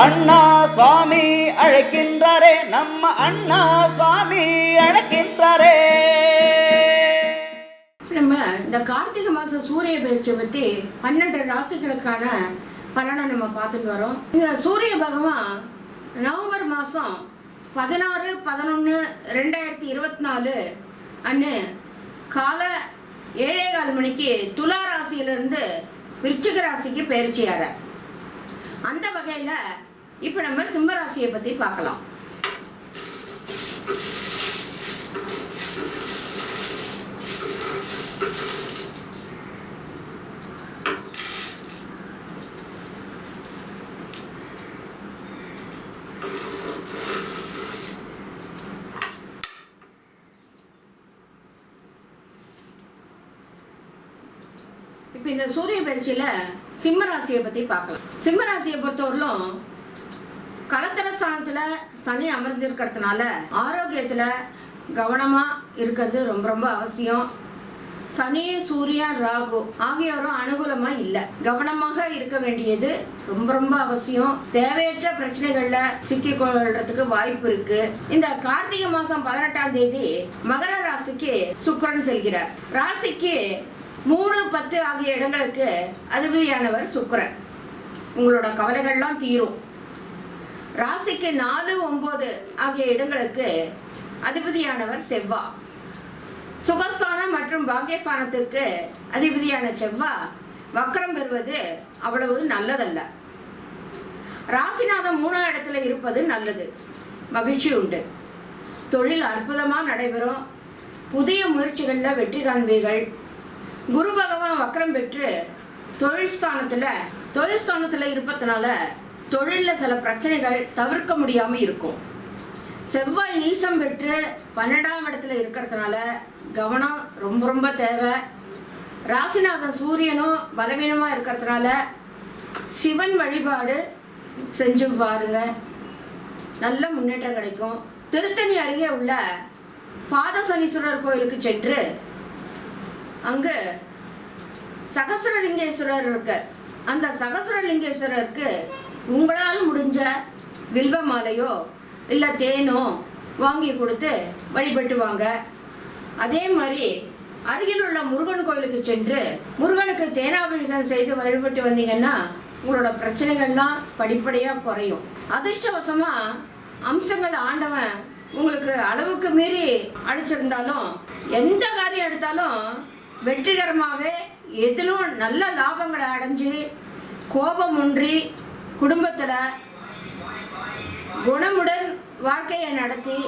அண்ணா சுவாமி அழைக்கின்றாரே நம்ம அண்ணா சுவாமி அழைக்கின்றாரே. நம்ம இந்த கார்த்திகை மாசம் சூரிய பயிற்சியை பத்தி பன்னெண்டு ராசிகளுக்கான பலனை நம்ம பார்த்துட்டு வரோம். இந்த சூரிய பகவான் நவம்பர் மாசம் பதினாறு பதினொன்று ரெண்டாயிரத்தி இருபத்தி நாலு அன்று காலை ஏழே கால் மணிக்கு துலா ராசியிலிருந்து விருச்சிக ராசிக்கு பயிற்சியார அந்த வகையில் இப்போ நம்ம சிம்மராசியை பற்றி பார்க்கலாம். இப்போ இந்த சூரிய பயிற்சியில சிம்ம ராசியை பத்தி பார்க்கலாம். சிம்ம ராசியை பொறுத்தவரையிலும் களத்திர ஸ்தானத்துல சனி அமர்ந்திருக்கிறதுனால ஆரோக்கியத்துல கவனமா இருக்கிறது ரொம்ப ரொம்ப அவசியம். சனி சூரியன் ராகு ஆகியோரும் அனுகூலமா இல்ல. கவனமாக இருக்க வேண்டியது ரொம்ப ரொம்ப அவசியம். தேவையற்ற பிரச்சனைகள்ல சிக்கி கொள்றதுக்கு வாய்ப்பு இருக்கு. இந்த கார்த்திகை மாசம் பதினெட்டாம் தேதி மகர ராசிக்கு சுக்கரன் செல்கிறார். ராசிக்கு மூணு பத்து ஆகிய இடங்களுக்கு அதிபதியானவர் சுக்கரன். உங்களோட கவலைகள்லாம் தீரும். ராசிக்கு நாலு ஒன்பது ஆகிய இடங்களுக்கு அதிபதியானவர் செவ்வா. சுகஸ்தானம் மற்றும் பாக்கியஸ்தானத்துக்கு அதிபதியான செவ்வா வக்கரம் பெறுவது அவ்வளவு நல்லதல்ல. ராசிநாதம் மூணாம் இடத்துல இருப்பது நல்லது. மகிழ்ச்சி உண்டு. தொழில் அற்புதமாக நடைபெறும். புதிய முயற்சிகளில் வெற்றி காண்பீர்கள். குரு பகவான் வக்கரம் பெற்று தொழில்ஸ்தானத்தில் தொழில்ஸ்தானத்தில் இருப்பதுனால தொழிலில் சில பிரச்சனைகள் தவிர்க்க முடியாமல் இருக்கும். செவ்வாய் நீசம் பெற்று பன்னெண்டாம் இடத்துல இருக்கிறதுனால கவனம் ரொம்ப ரொம்ப தேவை. ராசிநாதன் சூரியனும் பலவீனமாக இருக்கிறதுனால சிவன் வழிபாடு செஞ்சு பாருங்க. நல்ல முன்னேற்றம் கிடைக்கும். திருத்தணி அருகே உள்ள பாதசனீஸ்வரர் கோயிலுக்கு சென்று அங்கு சகசரலிங்கேஸ்வரர் இருக்க அந்த சகசரலிங்கேஸ்வரருக்கு உங்களால் முடிஞ்ச வில்வ மாலையோ இல்லை தேனோ வாங்கி கொடுத்து வழிபட்டு வாங்க அதே மாதிரி அருகில் உள்ள முருகன் கோயிலுக்கு சென்று முருகனுக்கு தேனாபிஷேகம் செய்து வழிபட்டு வந்தீங்கன்னா உங்களோட பிரச்சனைகள்லாம் படிப்படியாக குறையும். அதிர்ஷ்டவசமா அம்சங்கள் ஆண்டவன் உங்களுக்கு அளவுக்கு மீறி அழிச்சிருந்தாலும் எந்த காரியம் எடுத்தாலும் வெற்றிகரமாகவே எதிலும் நல்ல லாபங்களை அடைஞ்சு கோபம் ஒன்றி குடும்பத்தில் குணமுடன் வாழ்க்கையை நடத்தி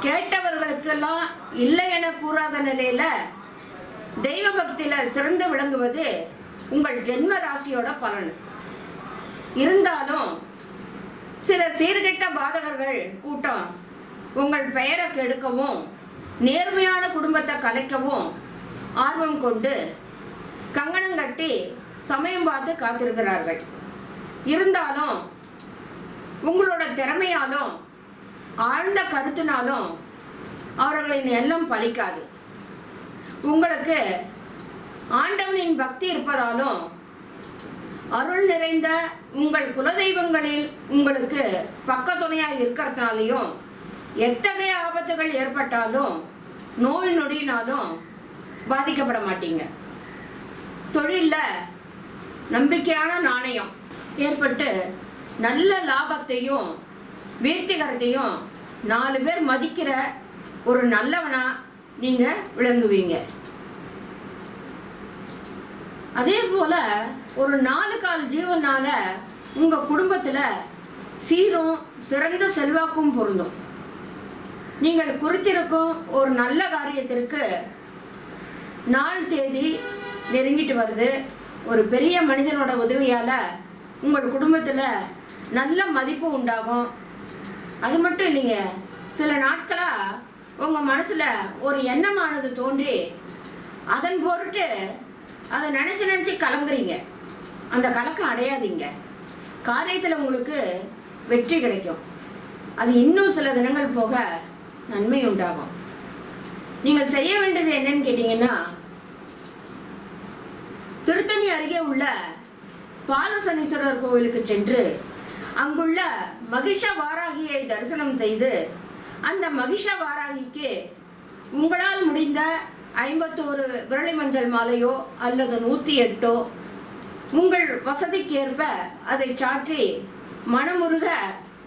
கேட்டவர்களுக்கெல்லாம் இல்லை என கூறாத நிலையில் தெய்வ பக்தியில் சிறந்து விளங்குவது உங்கள் ஜென்ம ராசியோட பலன். இருந்தாலும் சில சீர்கெட்ட பாதகர்கள் கூட்டம் உங்கள் பெயரை கெடுக்கவும் நேர்மையான குடும்பத்தை கலைக்கவும் ஆர்வம் கொண்டு கங்கணம் கட்டி சமயம் பார்த்து காத்திருக்கிறார்கள். இருந்தாலும் உங்களோட திறமையாலும் ஆழ்ந்த கருத்தினாலும் அவர்களின் எண்ணம் பலிக்காது. உங்களுக்கு ஆண்டவனின் பக்தி இருப்பதாலும் அருள் நிறைந்த உங்கள் குலதெய்வங்களில் உங்களுக்கு பக்கத்துணையாக இருக்கிறதுனாலையும் எத்தகைய ஆபத்துகள் ஏற்பட்டாலும் நோய் நொடினாலும் பாதிக்கப்பட மாட்டீங்க தொழிலில் நம்பிக்கையான நாணயம் ஏற்பட்டு நல்ல லாபத்தையும் வீர்த்திகரத்தையும் நாலு பேர் மதிக்கிற ஒரு நல்லவனா நீங்க விளங்குவீங்க. அதே போல ஒரு நாலு கால் ஜீவனால உங்க குடும்பத்துல சீரும் சிறந்த செல்வாக்கும் பொருந்தும். நீங்கள் குறித்திருக்கும் ஒரு நல்ல காரியத்திற்கு நாள் தேதி நெருங்கிட்டு வருது. ஒரு பெரிய மனிதனோட உதவியால் உங்கள் குடும்பத்தில் நல்ல மதிப்பு உண்டாகும். அது மட்டும் இல்லைங்க. சில நாட்களாக உங்கள் மனசில் ஒரு எண்ணமானது தோன்றி அதன் பொருட்டு அதை நினச்சி நினச்சி கலங்குறீங்க. அந்த கலக்கம் அடையாதீங்க. காரியத்தில் உங்களுக்கு வெற்றி கிடைக்கும். அது இன்னும் சில தினங்கள் போக நன்மை உண்டாகும். நீங்கள் செய்ய வேண்டியது என்னன்னு கேட்டீங்கன்னா திருத்தணி அருகே உள்ள பாலசனீஸ்வரர் கோவிலுக்கு சென்று அங்குள்ள மகிஷ வாராகியை தரிசனம் செய்து அந்த மகிஷ வாராகிக்கு உங்களால் முடிந்த ஐம்பத்தோரு விரலி மஞ்சள் மாலையோ அல்லது நூற்றி எட்டோ உங்கள் வசதிக்கேற்ப அதை சாற்றி மனமுருக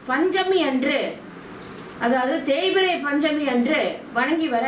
பஞ்சமி அன்று அதாவது தேய்பிரை பஞ்சமி அன்று வணங்கி வர